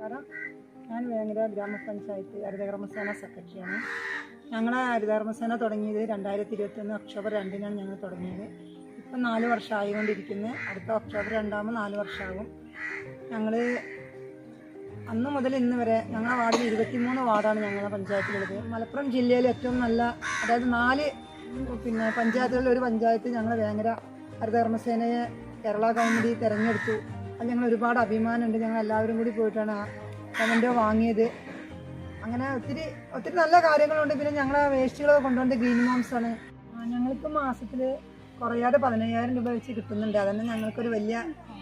നമസ്കാരം ഞാൻ വേങ്ങര ഗ്രാമപഞ്ചായത്ത് ഹരിതകർമ്മസേന സെക്രട്ടറിയാണ്. ഞങ്ങൾ ഹരിതകർമ്മസേന തുടങ്ങിയത് രണ്ടായിരത്തി ഇരുപത്തൊന്ന് ഒക്ടോബർ രണ്ടിനാണ് ഞങ്ങൾ തുടങ്ങിയത്. ഇപ്പം നാല് വർഷം ആയിക്കൊണ്ടിരിക്കുന്നത് അടുത്ത ഒക്ടോബർ രണ്ടാകുമ്പോൾ നാല് വർഷമാകും ഞങ്ങൾ അന്ന് മുതൽ ഇന്ന് വരെ ഞങ്ങളുടെ വാർഡിൽ ഇരുപത്തിമൂന്ന് വാർഡാണ് ഞങ്ങളുടെ പഞ്ചായത്തിലുള്ളത്. മലപ്പുറം ജില്ലയിൽ ഏറ്റവും നല്ല അതായത് നാല് പിന്നെ പഞ്ചായത്തുകളിൽ ഒരു പഞ്ചായത്ത് ഞങ്ങൾ വേങ്ങര ഹരിതകർമ്മസേനയെ കേരള ഗവൺമെന്റ് തിരഞ്ഞെടുത്തു. അത് ഞങ്ങൾ ഒരുപാട് അഭിമാനമുണ്ട്. ഞങ്ങൾ എല്ലാവരും കൂടി പോയിട്ടാണ് കമന്റോ വാങ്ങിയത്. അങ്ങനെ ഒത്തിരി ഒത്തിരി നല്ല കാര്യങ്ങളുണ്ട്. പിന്നെ ഞങ്ങളെ വേസ്റ്റുകളൊക്കെ കൊണ്ടുവന്നത് ഗ്രീൻ മാംസാണ് ആണ്. ഞങ്ങൾക്ക് മാസത്തിൽ കുറയാതെ പതിനയ്യായിരം രൂപ വെച്ച് കിട്ടുന്നുണ്ട്. അതന്നെ ഞങ്ങൾക്കൊരു വലിയ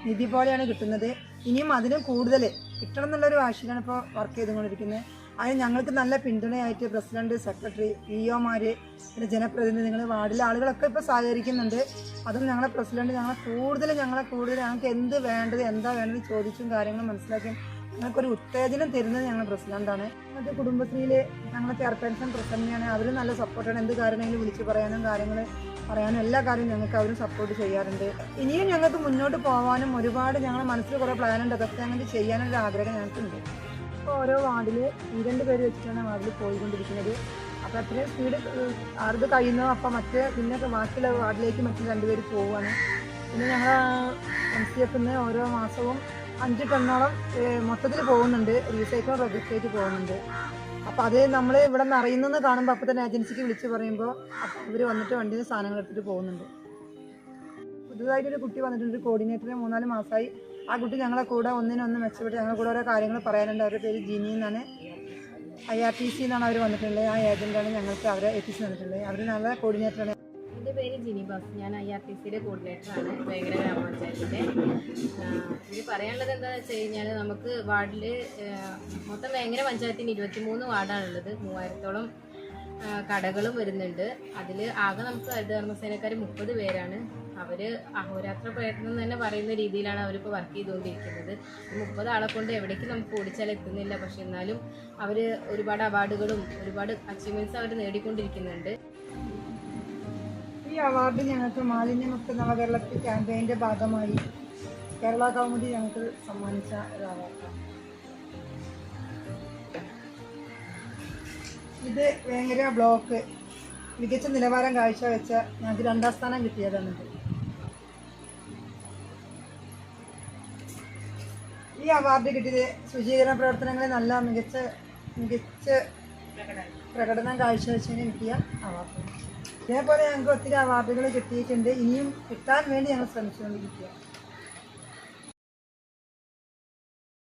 നിധി പോലെയാണ് കിട്ടുന്നത്. ഇനിയും അതിനും കൂടുതൽ കിട്ടണം എന്നുള്ളൊരു വാശിയിലാണ് ഇപ്പോൾ വർക്ക് ചെയ്തുകൊണ്ടിരിക്കുന്നത്. അതിന് ഞങ്ങൾക്ക് നല്ല പിന്തുണയായിട്ട് പ്രസിഡന്റ് സെക്രട്ടറി ഇ ഒമാര് പിന്നെ ജനപ്രതിനിധികൾ വാർഡിലെ ആളുകളൊക്കെ ഇപ്പോൾ സഹകരിക്കുന്നുണ്ട്. അതും ഞങ്ങളെ പ്രസിഡന്റ് ഞങ്ങളെ കൂടുതൽ ഞങ്ങളെ കൂടുതൽ ഞങ്ങൾക്ക് എന്ത് വേണ്ടത് എന്താ വേണ്ടത് ചോദിച്ചും കാര്യങ്ങളും മനസ്സിലാക്കിയും ഞങ്ങൾക്കൊരു ഉത്തേജനം തരുന്നത് ഞങ്ങൾ പ്രസിഡന്റാണ്. ഞങ്ങളുടെ കുടുംബശ്രീയിൽ ഞങ്ങളെ ചെയർപേഴ്സൺ പ്രസിഡന്റിനെയാണ് അവരും നല്ല സപ്പോർട്ടാണ്. എന്ത് കാര്യമെങ്കിലും വിളിച്ച് പറയാനും കാര്യങ്ങൾ പറയാനും എല്ലാ കാര്യവും ഞങ്ങൾക്ക് അവരും സപ്പോർട്ട് ചെയ്യാറുണ്ട്. ഇനിയും ഞങ്ങൾക്ക് മുന്നോട്ട് പോകാനും ഒരുപാട് ഞങ്ങളുടെ മനസ്സിൽ കുറേ പ്ലാനുണ്ട് അതൊക്കെ ഞങ്ങൾക്ക് ചെയ്യാനൊരു ആഗ്രഹം ഞങ്ങൾക്കുണ്ട്. ഇപ്പോൾ ഓരോ വാർഡിൽ ഈ രണ്ട് പേര് വെച്ചിട്ടാണ് വാർഡിൽ പോയിക്കൊണ്ടിരിക്കുന്നത്. അപ്പോൾ അത്രയും സ്പീഡ് ആർത് കഴിയുന്നു അപ്പം മറ്റേ പിന്നെ ബാക്കിയുള്ള വാർഡിലേക്ക് മറ്റു രണ്ടുപേർ പോവുകയാണ്. പിന്നെ ഞങ്ങൾ എം സി എഫിൽ നിന്ന് ഓരോ മാസവും അഞ്ച് ടണ്ണോളം മൊത്തത്തിൽ പോകുന്നുണ്ട്. റീസൈക്കിൾ രജിസ്ട്രേറ്റ് പോകുന്നുണ്ട്. അപ്പോൾ അത് നമ്മൾ ഇവിടെ നിന്ന് അറിയുന്നെന്ന് കാണുമ്പോൾ അപ്പോൾ തന്നെ ഏജൻസിക്ക് വിളിച്ച് പറയുമ്പോൾ അപ്പോൾ ഇവർ വന്നിട്ട് വണ്ടിയിൽ സാധനങ്ങൾ എടുത്തിട്ട് പോകുന്നുണ്ട്. പുതുതായിട്ടൊരു കുട്ടി വന്നിട്ടുണ്ട് കോർഡിനേറ്റർ മൂന്നാൽ മാസമായി ആ കുട്ടി ഞങ്ങളെ കൂടെ ഒന്നിനൊന്ന് മെച്ചപ്പെട്ട് ഞങ്ങളുടെ കൂടെ ഓരോ കാര്യങ്ങൾ പറയാനുണ്ട്. അവരുടെ പേര് ജിനി എന്നാണ്. ഐ ആർ ടി സി എന്നാണ് അവർ വന്നിട്ടുള്ളത്. ആ ഏജന്റാണ് ഞങ്ങൾക്ക് അവരെ എത്തിച്ച് തന്നിട്ടുള്ളത്. അവർ നല്ല കോർഡിനേറ്ററാണ് എന്റെ പേര് ജിനി ബാസ്. ഞാൻ ഐ ആർ ടി സിയുടെ കോർഡിനേറ്ററാണ് വേങ്ങര ഗ്രാമപഞ്ചായത്തിന്റെ. ഇനി പറയാനുള്ളത് എന്താണെന്ന് വെച്ച് കഴിഞ്ഞാൽ നമുക്ക് വാർഡിൽ മൊത്തം വേങ്ങര പഞ്ചായത്തിന് ഇരുപത്തി മൂന്ന് വാർഡാണുള്ളത്. മൂവായിരത്തോളം കടകളും വരുന്നുണ്ട്. അതിൽ ആകെ നമുക്ക് ഹരിതകർമ്മസേനക്കാർ മുപ്പത് പേരാണ്. അവർ അഹോരാത്ര പ്രയത്നം തന്നെ പറയുന്ന രീതിയിലാണ് അവരിപ്പോൾ വർക്ക് ചെയ്തുകൊണ്ടിരിക്കുന്നത്. മുപ്പത് ആളെ കൊണ്ട് എവിടേക്ക് നമുക്ക് ഓടിച്ചാൽ എത്തുന്നില്ല. പക്ഷെ എന്നാലും അവർ ഒരുപാട് അവാർഡുകളും ഒരുപാട് അച്ചീവ്മെന്റ്സ് അവർ നേടിക്കൊണ്ടിരിക്കുന്നുണ്ട്. ഈ അവാർഡ് ഞങ്ങൾക്ക് മാലിന്യമുക്ത നവകേരളത്തിൽ ക്യാമ്പയിന്റെ ഭാഗമായി കേരള കൗമുദി ഞങ്ങൾക്ക് സമ്മാനിച്ച ഒരു അവാർഡാണ്. ഇത് വേങ്ങര ബ്ലോക്ക് മികച്ച നിലവാരം കാഴ്ച വെച്ച ഞങ്ങൾക്ക് രണ്ടാം സ്ഥാനം കിട്ടിയതാണ്. ഈ അവാർഡ് കിട്ടിയത് ശുചീകരണ പ്രവർത്തനങ്ങളിൽ നല്ല മികച്ച മികച്ച പ്രകടനം കാഴ്ചവെച്ചതിന് കിട്ടിയ അവാർഡ്. ഇതേപോലെ ഞങ്ങൾക്ക് ഒത്തിരി അവാർഡുകൾ കിട്ടിയിട്ടുണ്ട്. ഇനിയും കിട്ടാൻ വേണ്ടി ഞങ്ങൾ ശ്രമിച്ചുകൊണ്ടിരിക്കുക